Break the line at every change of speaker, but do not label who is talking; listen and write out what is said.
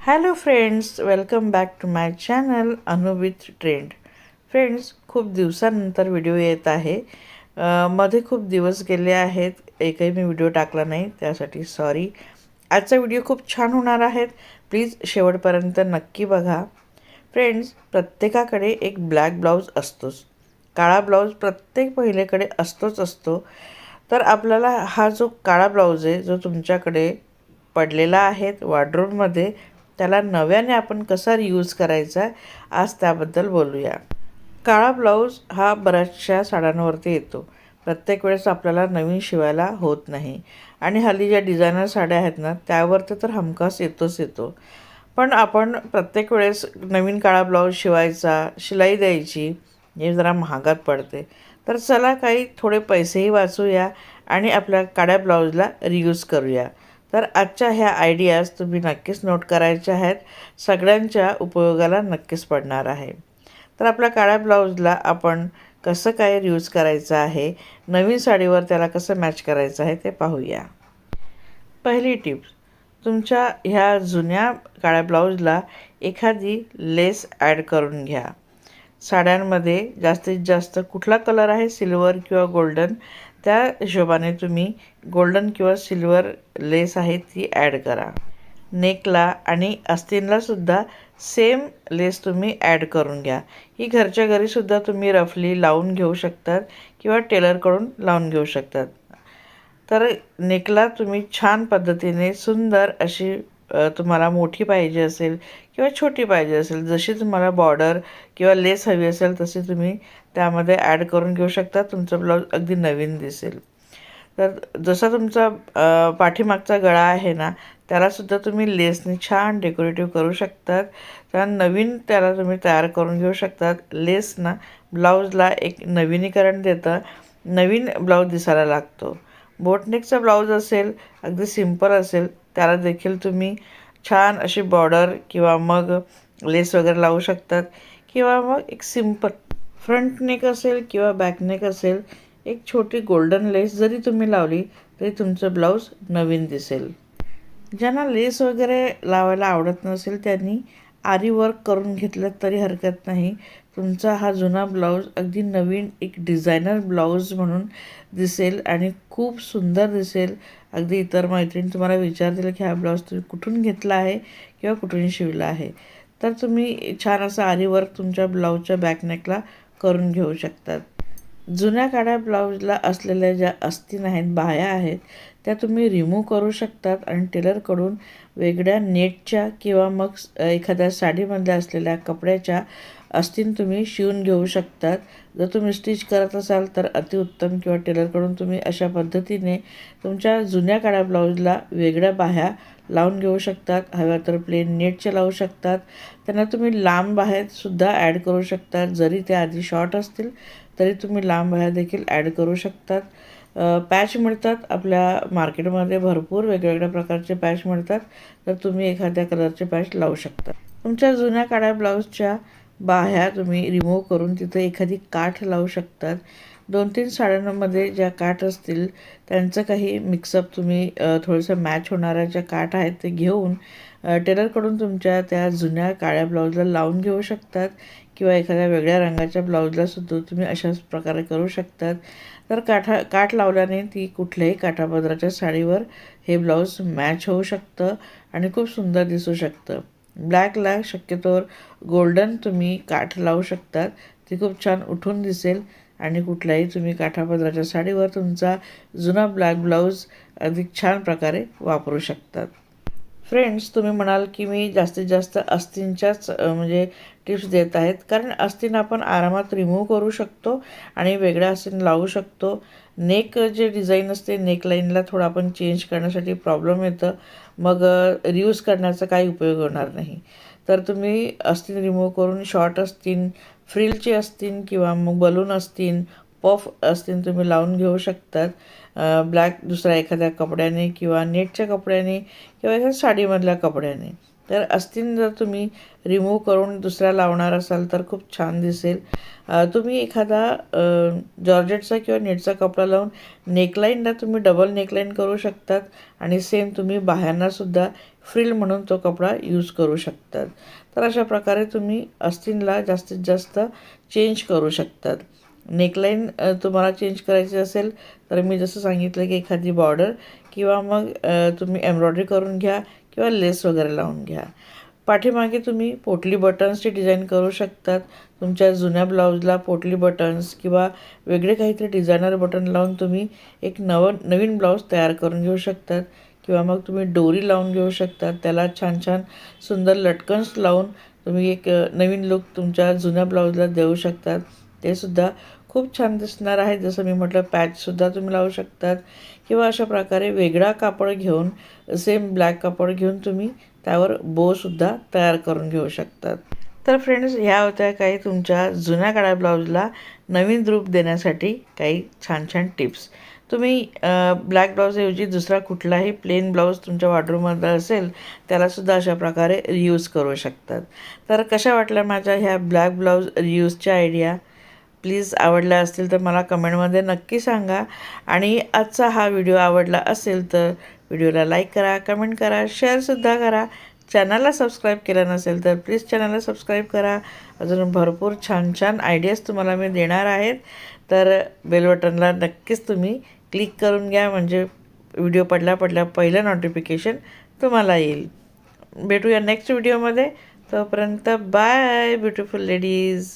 Hello friends welcome back to my channel Anu trend friends खूप दिवसानंतर video येत आहे. मध्ये खूप दिवस गेले आहेत. एकही मी व्हिडिओ टाकला नाही त्यासाठी सॉरी आजचा व्हिडिओ खूप छान होणार आहेत प्लीज शेवटपर्यंत नक्की बघा. फ्रेंड्स प्रत्येकाकडे एक ब्लॅक ब्लाऊज असतोच. काळा ब्लाऊज प्रत्येक महिलेकडे असतोच असतो. तर आपल्याला हा जो काळा ब्लाऊज आहे जो तुमच्याकडे पडलेला आहे वॉर्ड्रोबमध्ये त्याला नव्याने आपण कसा रियूज करायचा आज त्याबद्दल बोलूया. काळा ब्लाऊज हा बऱ्याचशा साड्यांवरती येतो. प्रत्येक वेळेस आपल्याला नवीन शिवायला होत नाही. आणि हल्ली ज्या डिझायनर साड्या आहेत ना त्यावरती तर हमखास येतोच येतो. पण आपण प्रत्येक वेळेस नवीन काळा ब्लाऊज शिवायचा शिलाई द्यायची हे जरा महागात पडते. तर चला काही थोडे पैसेही वाचूया आणि आपल्या काळ्या ब्लाऊजला रियूज करूया. तर आजच्या ह्या आयडियाज तुम्ही नक्कीच नोट करायच्या आहेत. सगळ्यांच्या उपयोगाला नक्कीच पडणार आहे. तर आपल्या काळ्या ब्लाऊजला आपण कसं काय यूज करायचं आहे? नवीन साडीवर त्याला कसं मॅच करायचं आहे ते पाहूया. पहिली टिप्स तुमच्या ह्या जुन्या काळ्या ब्लाऊजला एखादी लेस ॲड करून घ्या. साड्यांमध्ये जास्तीत जास्त कुठला कलर आहे? सिल्वर किंवा गोल्डन त्या हिशोबाने तुम्ही गोल्डन किंवा सिल्वर लेस आहे ती ॲड करा. नेकला आणि अस्थिनलासुद्धा सेम लेस तुम्ही ॲड करून घ्या. ही घरच्या घरीसुद्धा तुम्ही रफली लावून घेऊ शकतात किंवा टेलरकडून लावून घेऊ शकतात. तर नेकला तुम्ही छान पद्धतीने सुंदर अशी तुम्हाला मोठी पाहिजे असेल किंवा छोटी पाहिजे असेल जशी तुम्हाला बॉर्डर किंवा लेस हवी असेल तशी तुम्ही त्यामध्ये ॲड करून घेऊ शकता. तुमचं ब्लाऊज अगदी नवीन दिसेल. तर जसा तुमचा पाठीमागचा गळा आहे ना त्यालासुद्धा तुम्ही लेसने छान डेकोरेटिव्ह करू शकतात. त्या नवीन त्याला तुम्ही तयार करून घेऊ शकतात. लेसनं ब्लाऊजला एक नवीनीकरण देतं. नवीन ब्लाऊज दिसायला लागतो. बोटनेकचा ब्लाऊज असेल अगदी सिंपल असेल त्याला देखील तुम्ही छान अशी बॉर्डर किंवा मग लेस वगैरे लावू शकतात. किंवा मग एक सिंपल फ्रंट नेक असेल किंवा बॅक नेक असेल एक छोटी गोल्डन लेस जरी तुम्ही लावली तरी तुमचं ब्लाऊज नवीन दिसेल. ज्यांना लेस वगैरे लावायला आवडत नसेल त्यांनी आरी वर्क करून घेतलं तरी हरकत नाही. तुमचा हा जुना ब्लाऊज अगदी नवीन एक डिझायनर ब्लाऊज म्हणून दिसेल आणि खूप सुंदर दिसेल. अगदी इतर मैत्रिणी तुम्हाला विचारतील की हा ब्लाऊज तुम्ही कुठून घेतला आहे किंवा कुठून शिवला आहे? तर तुम्ही छान असं आरी वर्क तुमच्या ब्लाऊजच्या बॅकनेकला करून घेऊ शकतात. जुन्या काळ्या ब्लाऊजला असलेल्या ज्या अस्तीन आहेत बाह्या आहेत त्या तुम्ही रिमूव्ह करू शकतात आणि टेलरकडून वेगळ्या नेटच्या किंवा मग एखाद्या साडीमधल्या असलेल्या कपड्याच्या अस्तीन तुम्ही शिवून घेऊ शकतात. जर तुम्ही स्टिच करत असाल तर अतिउत्तम किंवा टेलरकडून तुम्ही अशा पद्धतीने तुमच्या जुन्या काळ्या ब्लाऊजला वेगळ्या बाह्या लावून घेऊ शकतात. हव्या तर प्लेन नेटच्या लावू शकतात. त्यांना तुम्ही लांब बाहेरसुद्धा ॲड करू शकतात. जरी ते आधी शॉर्ट असतील तरी तुम्ही लांब बाह्या देखील ॲड करू शकतात. पॅच मिळतात. आपल्या मार्केटमध्ये भरपूर वेगवेगळ्या प्रकारचे पॅच मिळतात. तर तुम्ही एखाद्या कलरचे पॅच लावू शकता. तुमच्या जुन्या काळ्या ब्लाऊजच्या बाह्या तुम्ही रिमूव्ह करून तिथं एखादी काठ लावू शकतात. दोन तीन साड्यांमध्ये ज्या काठ असतील त्यांचं काही मिक्सअप तुम्ही थोडंसं मॅच होणाऱ्या ज्या काठ आहेत ते घेऊन टेलरकडून तुमच्या त्या जुन्या काळ्या ब्लाऊजला लावून घेऊ शकतात किंवा एखाद्या वेगळ्या रंगाच्या ब्लाऊजलासुद्धा तुम्ही अशाच प्रकारे करू शकतात. तर काठा काठ लावल्याने ती कुठल्याही काठापदराच्या साडीवर हे ब्लाऊज मॅच होऊ शकतं आणि खूप सुंदर दिसू शकतं. ब्लॅकला शक्यतोवर गोल्डन तुम्ही काठ लावू शकतात. ती खूप छान उठून दिसेल आणि कुठल्याही तुम्ही काठापदराच्या साडीवर तुमचा जुना ब्लॅक ब्लाऊज अधिक छान प्रकारे वापरू शकतात. फ्रेंड्स तुम्ही म्हणाल की मी जास्तीत जास्त अस्थींच्याच म्हणजे टिप्स देत आहेत. कारण अस्थिन आपण आरामात रिमूव्ह करू शकतो आणि वेगळ्या अस्थिन लावू शकतो. नेक जे डिझाईन असते नेकलाईनला थोडं आपण चेंज करण्यासाठी प्रॉब्लेम येतं. मग रियूज करण्याचा काही उपयोग होणार नाही. तर तुम्ही अस्तीन रिमूव्ह करून शॉर्ट असतील फ्रिलचे असतील किंवा मग बलून असतील पफ असतील तुम्ही लावून घेऊ शकतात. ब्लॅक दुसऱ्या एखाद्या कपड्याने किंवा नेटच्या कपड्याने किंवा एखाद्या साडीमधल्या कपड्याने. तर अस्थिन जर तुम्ही रिमूव्ह करून दुसऱ्या लावणार असाल तर खूप छान दिसेल. तुम्ही एखादा जॉर्जेटचा किंवा नेटचा कपडा लावून नेकलाईनला तुम्ही डबल नेकलाईन करू शकतात आणि सेम तुम्ही बाह्यांनासुद्धा फ्रिल म्हणून तो कपडा यूज करू शकतात. तर अशा प्रकारे तुम्ही अस्तीनला जास्तीत जास्त चेंज करू शकतात. नेकलाईन तुम्हाला चेंज करायची असेल तर मी जसं सांगितलं की एखादी बॉर्डर किंवा मग तुम्ही एम्ब्रॉयडरी करून घ्या किंवा लेस वगैरे लावून घ्या. पाठीमागे तुम्ही पोटली बटन्सची डिझाईन करू शकतात. तुमच्या जुन्या ब्लाऊजला पोटली बटन्स किंवा वेगळे काहीतरी डिझायनर बटन लावून तुम्ही एक नवं नवीन ब्लाऊज तयार करून घेऊ शकतात. किंवा मग तुम्ही डोरी लावून घेऊ शकतात. त्याला छान छान सुंदर लटकन्स लावून तुम्ही एक नवीन लुक तुमच्या जुन्या ब्लाऊजला देऊ शकतात. ते सुद्धा खूप छान दिसणार आहे. जसं मी म्हटलं पॅचसुद्धा तुम्ही लावू शकतात. किंवा अशा प्रकारे वेगळा कापड घेऊन सेम ब्लॅक कापड घेऊन तुम्ही त्यावर बोसुद्धा तयार करून घेऊ शकतात. तर फ्रेंड्स ह्या होत्या काही तुमच्या जुन्या काळ्या ब्लाऊजला नवीन रूप देण्यासाठी काही छान छान टिप्स. तुम्ही ब्लॅक ब्लाऊजऐवजी दुसरा कुठलाही प्लेन ब्लाऊज तुमच्या वॉर्डरूममध्ये असेल त्यालासुद्धा अशा प्रकारे रियूज करू शकतात. तर कशा वाटल्या माझ्या ह्या ब्लॅक ब्लाऊज रियूजच्या आयडिया प्लीज आवडल्या असतील तर मला कमेंटमध्ये नक्की सांगा. आणि आजचा हा व्हिडिओ आवडला असेल तर व्हिडिओला लाईक करा कमेंट करा शेअरसुद्धा करा. चॅनलला सबस्क्राईब केलं नसेल तर प्लीज चॅनलला सबस्क्राईब करा. अजून भरपूर छान छान आयडियाज तुम्हाला मी देणार आहेत. तर बेल बटनला नक्कीच तुम्ही क्लिक करून घ्या. म्हणजे व्हिडिओ पडल्या पडल्या पहिलं नोटिफिकेशन तुम्हाला येईल. भेटूया नेक्स्ट व्हिडिओमध्ये तोपर्यंत बाय ब्युटिफुल लेडीज